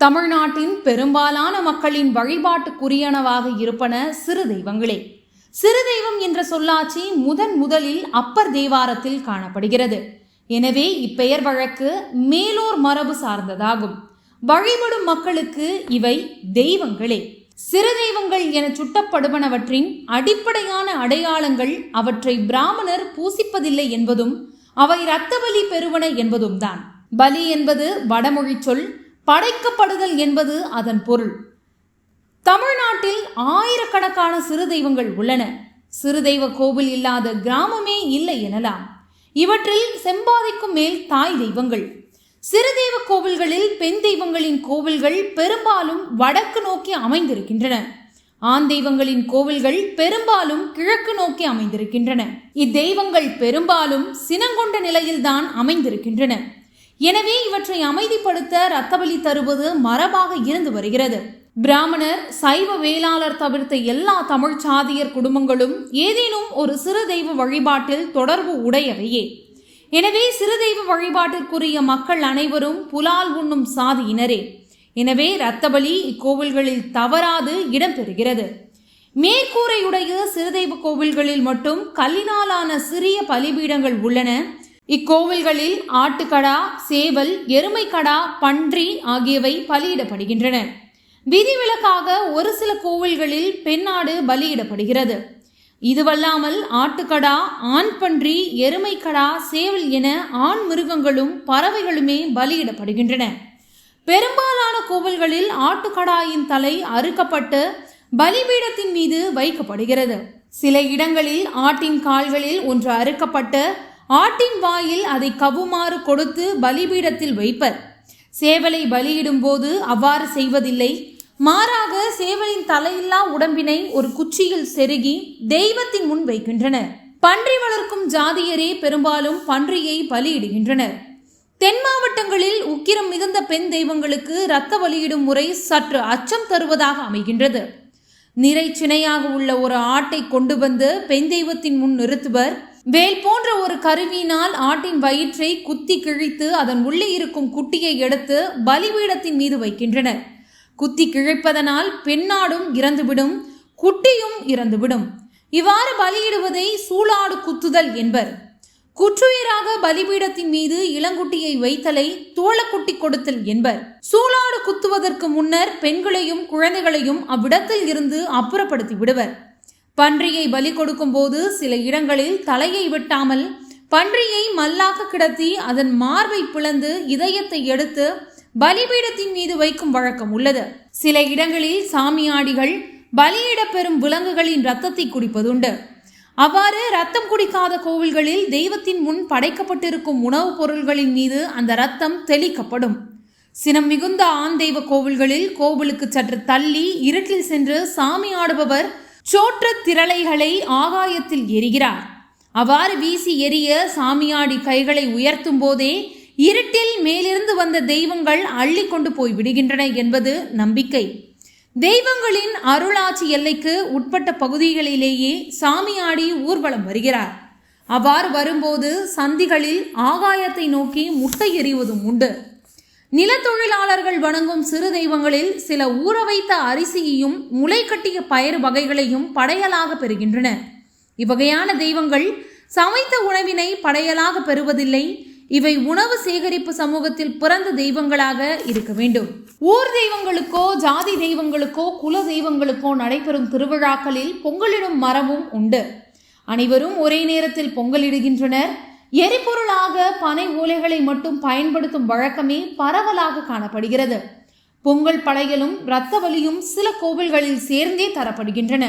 தமிழ்நாட்டின் பெரும்பாலான மக்களின் வழிபாட்டுக்குரியனவாக இருப்பன சிறு தெய்வங்களே. சிறு தெய்வம் என்ற சொல்லாட்சி முதன் முதலில் அப்பர் தேவாரத்தில் காணப்படுகிறது. எனவே இப்பெயர் வழக்கு மேலோர் மரபு சார்ந்ததாகும். வழிபடும் மக்களுக்கு இவை தெய்வங்களே. சிறு தெய்வங்கள் என சுட்டப்படுவனவற்றின் அடிப்படையான அடையாளங்கள் அவற்றை பிராமணர் பூசிப்பதில்லை என்பதும் அவை இரத்தபலி பெறுவன என்பதும் தான் பலி என்பது வடமொழி சொல் படைக்கப்படுதல் என்பது அதன் பொருள். தமிழ்நாட்டில் ஆயிரக்கணக்கான சிறு தெய்வங்கள் உள்ளன. சிறு தெய்வ கோவில் இல்லாத கிராமமே இல்லை எனலாம். இவற்றில் செம்பாதைக்கும் மேல் தாய் தெய்வங்கள். சிறு தெய்வ கோவில்களில் பெண் தெய்வங்களின் கோவில்கள் பெரும்பாலும் வடக்கு நோக்கி அமைந்திருக்கின்றன. ஆண் தெய்வங்களின் கோவில்கள் பெரும்பாலும் கிழக்கு நோக்கி அமைந்திருக்கின்றன. இத்தெய்வங்கள் பெரும்பாலும் சினங்கொண்ட நிலையில்தான் அமைந்திருக்கின்றன. எனவே இவற்றை அமைதிப்படுத்த இரத்தபலி தருவது மரபாக இருந்து வருகிறது. பிராமணர் சைவ வேளாளர் தவிர்த்த எல்லா தமிழ் சாதியர் குடும்பங்களும் ஏதேனும் ஒரு சிறு தெய்வ வழிபாட்டில் தொடர்பு உடையவையே. எனவே சிறு தெய்வ வழிபாட்டிற்குரிய மக்கள் அனைவரும் புலால் உண்ணும் சாதியினரே. எனவே இரத்தபலி இக்கோவில்களில் தவறாது இடம்பெறுகிறது. மேற்கூரையுடைய சிறுதெய்வ கோவில்களில் மட்டும் கல்லினாலான சிறிய பலிபீடங்கள் உள்ளன. இக்கோவில்களில் ஆட்டுக்கடா சேவல் எருமைக்கடா பன்றி ஆகியவை பலியிடப்படுகின்றன. விதிவிலக்காக ஒரு சில கோவில்களில் பெண்ணாடு பலியிடப்படுகிறது. இதுவல்லாமல் ஆட்டுக்கடா ஆண் பன்றி எருமைக்கடா சேவல் என ஆண் மிருகங்களும் பறவைகளுமே பலியிடப்படுகின்றன. பெரும்பாலான கோவில்களில் ஆட்டுக்கடாயின் தலை அறுக்கப்பட்டு பலிபீடத்தின் மீது வைக்கப்படுகிறது. சில இடங்களில் ஆட்டின் கால்களில் ஒன்று அறுக்கப்பட்டு ஆட்டின் வாயில் அதை கவுமாறு கொடுத்து பலிபீடத்தில் வைப்பர். சேவலை பலியிடும் போது அவ்வாறு செய்வதில்லை. மாறாக சேவலின் தலையில்லா உடம்பினை ஒரு குச்சியில் செருகி தெய்வத்தின் முன் வைக்கின்றனர். பன்றி வளர்க்கும் ஜாதியரே பெரும்பாலும் பன்றியை பலியிடுகின்றனர். தென் மாவட்டங்களில் உக்கிரம் மிகுந்த பெண் தெய்வங்களுக்கு இரத்த வலியிடும் முறை சற்று அச்சம் தருவதாக அமைகின்றது. நிறை சினையாக உள்ள ஒரு ஆட்டை கொண்டு வந்து பெண் தெய்வத்தின் முன் நிறுத்துவர். வேல் போன்ற ஒரு கருவியினால் ஆட்டின் வயிற்றை குத்தி கிழித்து அதன் உள்ளே இருக்கும் குட்டியை எடுத்து பலிபீடத்தின் மீது வைக்கின்றனர். குத்தி கிழிப்பதனால் பெண்ணாடும் இறந்துவிடும் குட்டியும் இறந்துவிடும். இவ்வாறு பலியிடுவதை சூளாடு குத்துதல் என்பர். குற்றுயிராக பலிபீடத்தின் மீது இளங்குட்டியை வைத்தலை தோளக்குட்டி கொடுத்தல் என்பர். சூளாடு குத்துவதற்கு முன்னர் பெண்களையும் குழந்தைகளையும் அவ்விடத்தில் இருந்து அப்புறப்படுத்தி விடுவர். பன்றியை பலி கொடுக்கும் போது சில இடங்களில் தலையை வெட்டாமல் பன்றியை மல்லாக கிடத்தி அதன் மார்பை பிளந்து இதயத்தை எடுத்து பலிபீடத்தின் மீது வைக்கும் வழக்கம் உள்ளது. சில இடங்களில் சாமியாடிகள் பலியிட பெறும் விலங்குகளின் இரத்தத்தை குடிப்பதுண்டு. அவ்வாறு ரத்தம் குடிக்காத கோவில்களில் தெய்வத்தின் முன் படைக்கப்பட்டிருக்கும் உணவுப் பொருள்களின் மீது அந்த ரத்தம் தெளிக்கப்படும். சினம் மிகுந்த ஆண் தெய்வ கோவில்களில் கோவிலுக்கு சற்று தள்ளி இருட்டில் சென்று சாமி ஆடுபவர் சோற்றுத் திரளைகளை ஆகாயத்தில் எரிகிறார். அவ்வாறு வீசி எரிய சாமியாடி கைகளை உயர்த்தும் போதே இருட்டில் மேலிருந்து வந்த தெய்வங்கள் அள்ளி கொண்டு போய் விடுகின்றன என்பது நம்பிக்கை. தெய்வங்களின் அருளாட்சி எல்லைக்கு உட்பட்ட பகுதிகளிலேயே சாமியாடி ஊர்வலம் வருகிறார். அவ்வாறு வரும்போது சந்திகளில் ஆகாயத்தை நோக்கி முட்டை எறிவதும் உண்டு. நிலத்தொழிலாளர்கள் வணங்கும் சிறு தெய்வங்களில் சில ஊற வைத்த அரிசியையும் முளை கட்டிய பயிர் வகைகளையும் படையலாக பெறுகின்றன. இவ்வகையான தெய்வங்கள் சமைத்த உணவினை படையலாக பெறுவதில்லை. இவை உணவு சேகரிப்பு சமூகத்தில் பிறந்த தெய்வங்களாக இருக்க வேண்டும். ஊர் தெய்வங்களுக்கோ ஜாதி தெய்வங்களுக்கோ குல தெய்வங்களுக்கோ நடைபெறும் திருவிழாக்களில் பொங்கலிடும் மரமும் உண்டு. அனைவரும் ஒரே நேரத்தில் பொங்கலிடுகின்றனர். எரிபொருளாக பனை ஓலைகளை மட்டும் பயன்படுத்தும் வழக்கமே பரவலாக காணப்படுகிறது. பொங்கல் படையலும் இரத்த வலியும் சில கோவில்களில் சேர்ந்தே தரப்படுகின்றன.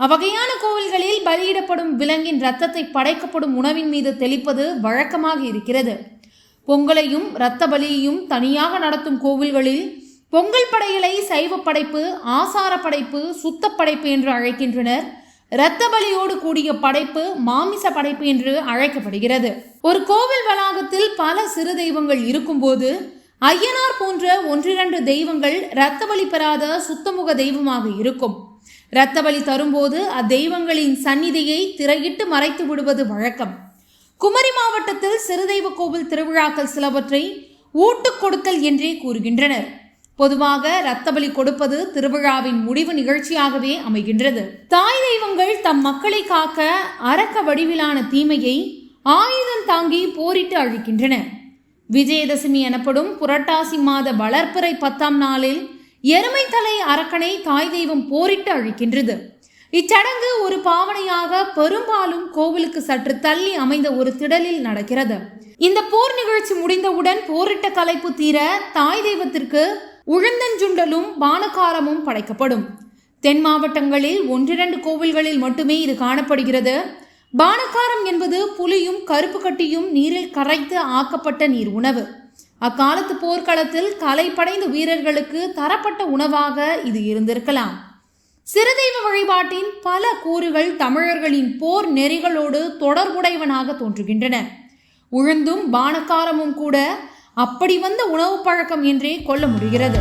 அவ்வகையான கோவில்களில் பலியிடப்படும் விலங்கின் இரத்தத்தை படைக்கப்படும் உணவின் மீது தெளிப்பது வழக்கமாக இருக்கிறது. பொங்கலையும் இரத்த பலியையும் தனியாக நடத்தும் கோவில்களில் பொங்கல் படையலை சைவ படைப்பு ஆசார படைப்பு சுத்தப்படைப்பு என்று அழைக்கின்றனர். இரத்த பலியோடு கூடிய படைப்பு மாமிச படைப்பு என்று அழைக்கப்படுகிறது. ஒரு கோவில் வளாகத்தில் பல சிறு தெய்வங்கள் இருக்கும்போது ஐயனார் போன்ற ஒன்றிரண்டு தெய்வங்கள் இரத்த பலி பெறாத சுத்தமுக தெய்வமாக இருக்கும். இரத்த பலி தரும்போது அத்தெய்வங்களின் சந்நிதியை திரையிட்டு மறைத்து விடுவது வழக்கம். குமரி மாவட்டத்தில் சிறுதெய்வ கோவில் திருவிழாக்கள் சிலவற்றை ஊட்டுக் கொடுக்கல் என்றே கூறுகின்றனர். பொதுவாக இரத்த பலி கொடுப்பது திருவிழாவின் முடிவு நிகழ்ச்சியாகவே அமைகின்றது. தாய் தெய்வங்கள் தம் மக்களை காக்க அரக்க வடிவிலான தீமையை ஆயுதம் தாங்கி போரிட்டு அழிக்கின்றன. விஜயதசமி எனப்படும் புரட்டாசி மாத வளர்ப்பிறை பத்தாம் நாளில் எருமை தலை அரக்கனை தாய் தெய்வம் போரிட்டு அழிக்கின்றது. இச்சடங்கு ஒரு பாவனையாக பெரும்பாலும் கோவிலுக்கு சற்று தள்ளி அமைந்த ஒரு திடலில் நடக்கிறது. இந்த போர் நிகழ்ச்சி முடிந்தவுடன் போரிட்ட கலைப்பு தீர தாய் தெய்வத்திற்கு உழந்தஞ்சுண்டலும் பானகாரமும் படைக்கப்படும். தென் மாவட்டங்களில் ஒன்றிரண்டு கோவில்களில் மட்டுமே இது காணப்படுகிறது. பானகாரம் என்பது புலியும் கருப்பு கட்டியும் நீரில் கரைத்து ஆக்கப்பட்ட நீர் உணவு. அக்காலத்து போர்க்களத்தில் கலைப்படைந்த வீரர்களுக்கு தரப்பட்ட உணவாக இது இருந்திருக்கலாம். சிறுதெய்வ வழிபாட்டின் பல கூறுகள் தமிழர்களின் போர் நெறிகளோடு தொடர்புடையவனாக தோன்றுகின்றன. உழுந்தும் பானக்காரமும் கூட அப்படி வந்த உணவு பழக்கம் என்றே கொள்ள முடிகிறது.